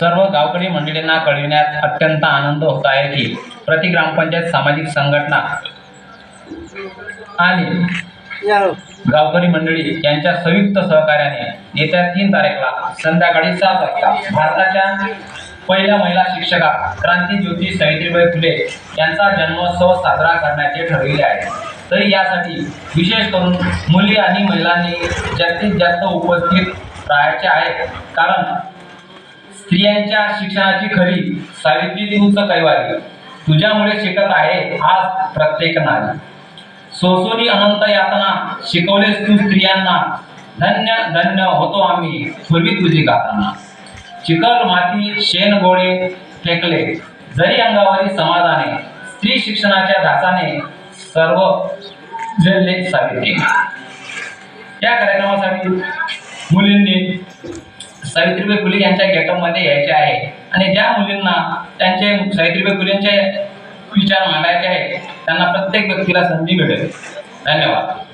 सर्व गावकरी मंडळींना कळविण्यात अत्यंत आनंद होत आहे की प्रति ग्रामपंचायत सामाजिक संघटना आणि गावकरी मंडळी यांच्या संयुक्त सहकार्याने येत्या तीन तारीखला संध्याकाळी सात वाजता भारताच्या पहिल्या महिला शिक्षका क्रांतीज्योती सावित्रीबाई फुले यांचा जन्मोत्सव साजरा करण्याचे ठरविले आहे. तरी यासाठी विशेष करून मुली आणि महिलांनी जास्तीत जास्त उपस्थित राहायचे आहे. कारण स्त्रियांच्या शिक्षणाची खरी सावित्री तूच कैवारी तुझ्यामुळे शिकत आहे आज प्रत्येक नारी. सोसोनी अनंत यातना शिकवलेस तू स्त्रियांना. धन्य धन्य होतो आम्ही पूर्वी तुझी गाताना चिखल माती शेण गोळे फेकले. जरी अंगावरी समाजाने स्त्री शिक्षणाच्या धासाने सर्व जल्ले सावित्री. या कार्यक्रमासाठी मुलींनी सावित्रीबाई फुले यांच्या गेटअपमध्ये यायचे आहे. आणि ज्या मुलींना त्यांचे सावित्रीबाई फुलेंचे विचार मांडायचे आहेत. त्यांना प्रत्येक व्यक्तीला संधी मिळेल धन्यवाद.